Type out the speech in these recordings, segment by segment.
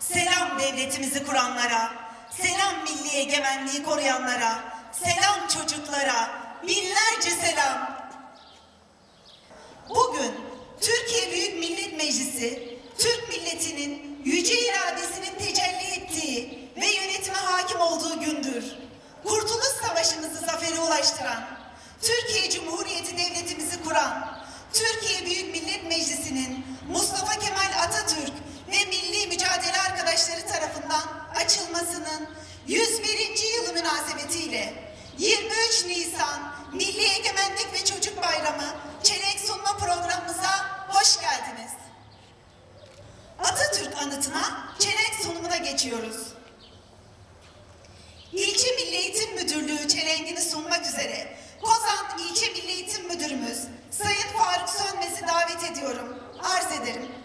selam devletimizi kuranlara, selam milli egemenliği koruyanlara, selam çocuklara, binlerce selam. Bugün Türkiye Büyük Millet Meclisi, Türk milletinin yüce iradesinin tecelli ettiği ve yönetime hakim olduğu gündür. Kurtuluş Savaşımızı zafere ulaştıran, Türkiye Cumhuriyeti Devletimizi kuran, Türkiye Büyük Millet Meclisi'nin Mustafa Kemal Atatürk 101. yılı münasebetiyle 23 Nisan Milli Egemenlik ve Çocuk Bayramı çelenk sunma programımıza hoş geldiniz. Atatürk anıtına çelenk sunumuna geçiyoruz. İlçe Milli Eğitim Müdürlüğü çelenkini sunmak üzere Kozan İlçe Milli Eğitim Müdürümüz Sayın Faruk Sönmez'i davet ediyorum. Arz ederim.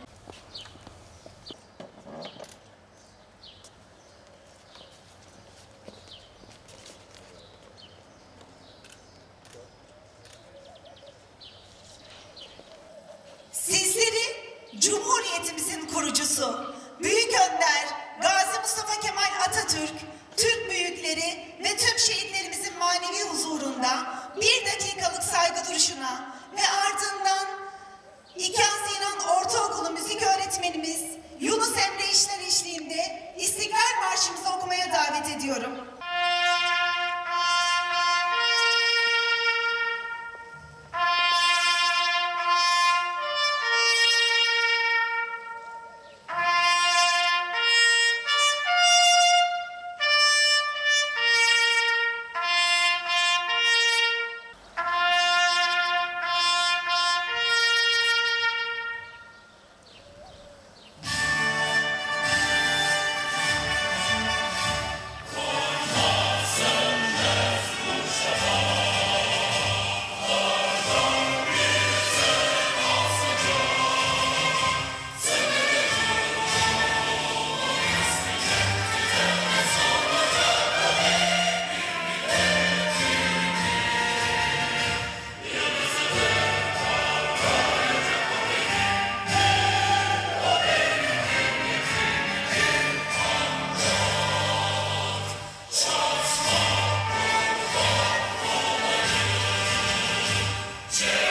Cumhuriyetimizin kurucusu, Büyük Önder, Gazi Mustafa Kemal Atatürk, Türk büyükleri ve tüm şehitlerimizin manevi huzurunda bir dakikalık saygı duruşuna ve ardından İkaz Sinan Ortaokulu müzik öğretmenimiz Yunus Emre İşler eşliğinde İstiklal Marşımızı okumaya davet ediyorum. Çelenk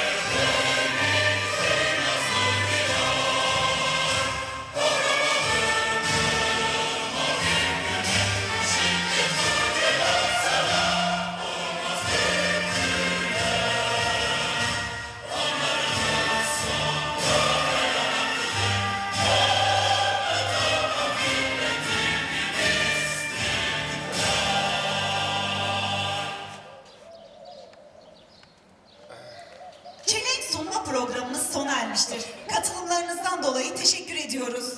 programımız sona ermiştir. Katılımlarınızdan dolayı teşekkür ediyoruz.